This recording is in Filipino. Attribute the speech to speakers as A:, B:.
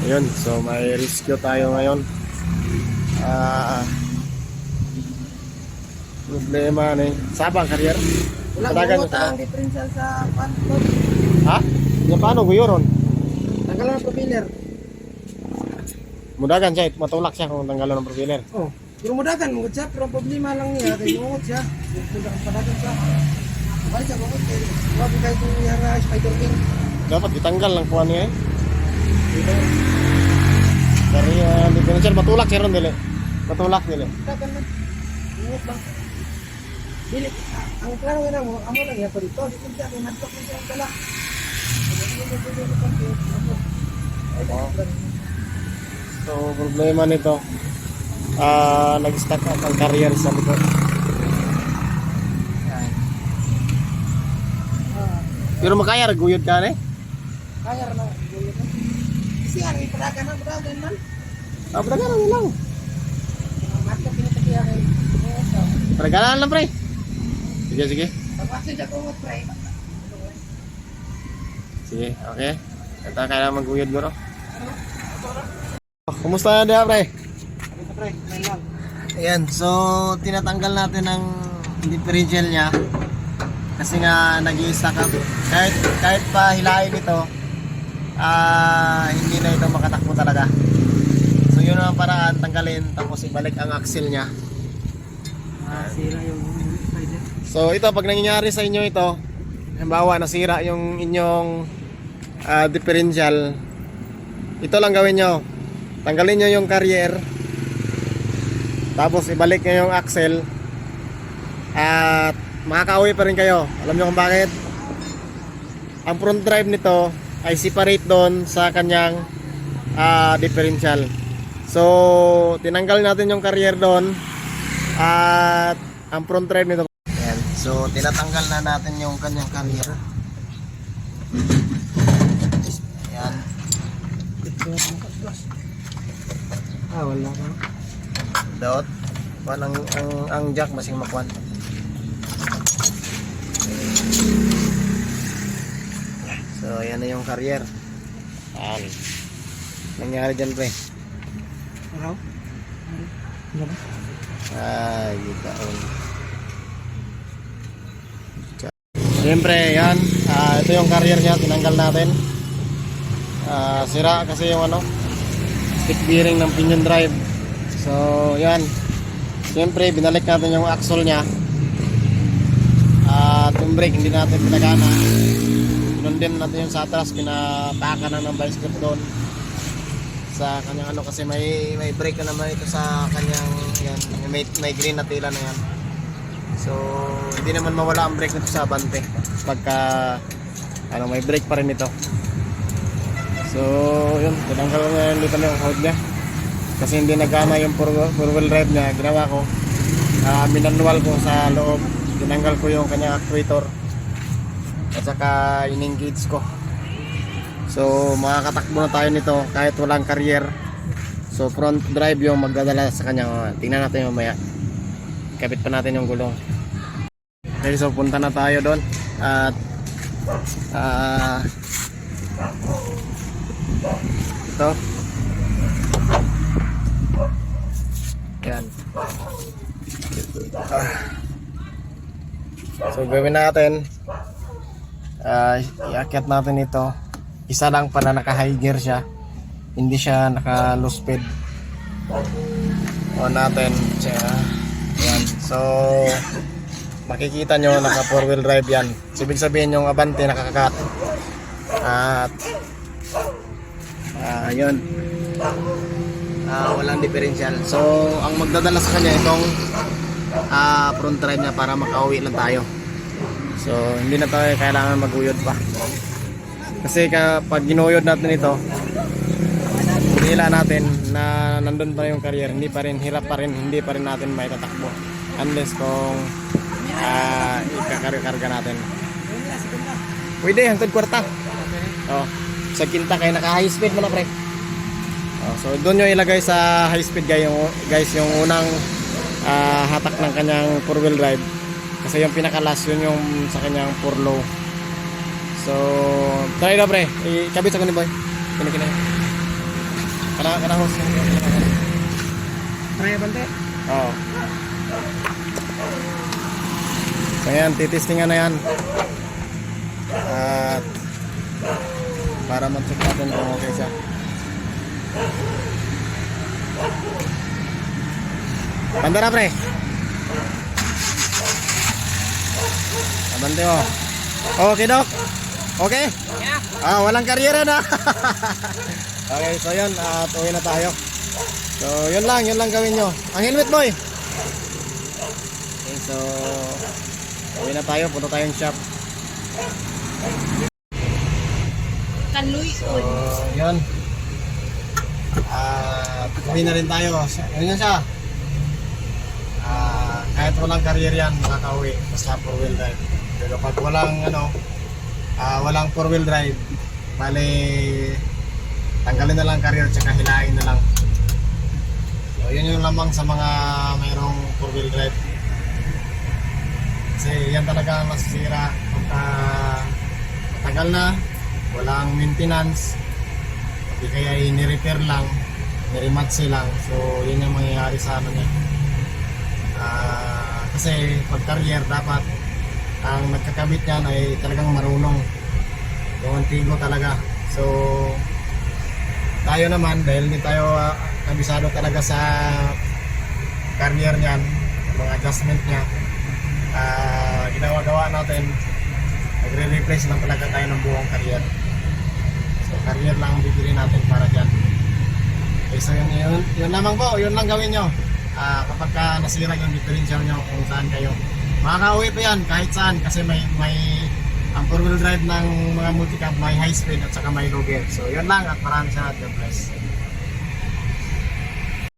A: Ayun, so may rescue tayo ngayon. Ah, problema ni. Sa bang career?
B: Wala ko
A: mo
B: ang differential sa panto.
A: Ha? Yung paano yun?
B: Tanggalan ang propeller.
A: Mudagan siya, matulak siya kung tanggalan ng propeller.
B: Oh. Pero mudagan mo siya, pero problema lang niya, kay mungot siya. Mudagan padagan siya. Balik siya mungot kay wag kay kung yang uh, spider king.
A: Dapat ditanggal lang kuha niya eh. Dito. Dari uh, differential matulak siya ron dili. Matulak dili.
B: Mungot lang. Dili, ang klaro nga mo, amo lang pa dito. Dito siya, mo siya ang dala.
A: So problema nito ah nag-stuck up ang career sa likod. Pero makaya raguyod ka eh.
B: Kaya na. Kasi ano, ipadagan na, mudagan man.
A: Ah, padagan lang.
B: Madtok pinatakiya kay mungot siya.
A: Padagan lang pre. Sige, sige.
B: Pagpasok siya mungot, pre.
A: Sige, okay. Ito kaya maguyod guro. Oh, Kumusta na dia pre?
B: Ito, pre.
A: Ayan, so tinatanggal natin ang differential niya kasi nga nag-i-stack up. Kahit, kahit pa hilain ito, ah hindi na ito makatakbo talaga. So yun ang paraan, tanggalin tapos ibalik ang axle niya.
B: Spider.
A: So ito, pag nangyayari sa inyo ito, halimbawa nasira yung inyong ah, differential, ito lang gawin nyo. Tanggalin nyo yung carrier, tapos ibalik nyo yung axle, at makakauwi pa rin kayo. Alam nyo kung bakit? Ang front drive nito ay separate doon sa kanyang ah, differential. So, tinanggal natin yung carrier doon at ang front drive nito Ayan. So, tinatanggal na natin yung kanyang carrier. Ayan.
B: Ah, wala ka.
A: Dot. Kuan ang, ang, ang jack masing makuan. Ayan na yung carrier. Ayan. Nangyari dyan, pre.
B: Araw? Ano?
A: Ay, gitaon. Siyempre, yan. Ah, ito yung carrier niya. Tinanggal natin. Ah, sira kasi yung ano, stick bearing ng pinion drive. So, yan. Siyempre, binalik natin yung axle niya. At yung brake, hindi natin pinagana. Pinundin natin yung sa atras. Pinapaka na ng bicycle doon. Sa kanyang ano kasi may may brake na naman ito sa kanyang yan may, may green na tila na yan. So hindi naman mawala ang brake nito sa abante pagka ano may brake pa rin ito. So yun tinanggal ko na yung lipan yung hold niya. Kasi hindi nagana yung four, four wheel drive niya. Ginawa ko uh, minanual ko sa loob. Tinanggal ko yung kanyang actuator at saka in-engage ko So makakatakbo na tayo nito kahit walang carrier. So front drive yung magdadala sa kanya. Tingnan natin mamaya. Kapit pa natin yung gulong. Okay, so punta na tayo doon. At ah ito. Yan. So gawin natin ah iakyat natin ito. Isa lang pala naka high gear siya. Hindi siya naka low speed on natin siya. Yan so makikita nyo naka four wheel drive yan. So, ibig sabihin yung abante nakakakat. At ah yun. Ah walang differential. So ang magdadala sa kanya itong ah front drive niya para makauwi lang tayo so hindi na tayo kailangan maguyod pa kasi kapag ginuyod natin ito, hinila natin na nandun pa yung career, hindi pa rin, hirap pa rin, hindi pa rin natin may tatakbo. Unless kung uh, ikakarga natin. Pwede, hangtod kwarta. Oh, sa kinta kayo naka high speed mo na pre. Oh, so doon yung ilagay sa high speed guys yung, guys, yung unang ah, hatak ng kanyang four wheel drive. Kasi yung pinaka-last yun yung sa kanyang four low. So, try na pre. Ikabit sa ko ni boy. Kini kini. Kana kana host.
B: Try bante.
A: Oo. So yan, titistingan na yan. At para mag-check natin kung okay siya. Banda na pre. Abante oh. Okay dok. Okay? Ah, walang karyera na. okay, so yun, at uwi na tayo. So, yun lang, yun lang gawin nyo. Ang helmet boy! Okay, so, uwi na tayo, punta tayong shop.
C: Kaluy
A: So, yun. Ah, uwi na rin tayo. Yun yun siya. Ah, kahit walang career yan, makakauwi. Basta four wheel drive. Pero pag walang, ano, ah, walang four wheel drive, bali, tanggalin na lang career, tsaka hilain na lang. So, yun yung lamang sa mga mayroong four wheel drive. Kasi yan talaga masisira pagka matagal na, walang maintenance, hindi kaya ini-repair lang, ni-rematch lang. So, yun yung mangyayari sa ano niya. Ah, kasi pag career dapat ang nagkakabit niyan ay talagang marunong. Yung antigo talaga. So, tayo naman dahil hindi tayo kabisado talaga sa career niyan, mga adjustment niya, ah ginawa-gawa natin, nagre-replace lang talaga tayo ng buong career. So, career lang ang bibili natin para dyan. Okay, so yun, yun, yun lamang po, yun lang gawin nyo. Ah, kapag ka nasira yung differential nyo kung saan kayo. Makaka-uwi pa yan kahit saan kasi may may ang four wheel drive ng mga multicab may high speed at saka may low gear. So yun lang at maraming salamat. God bless.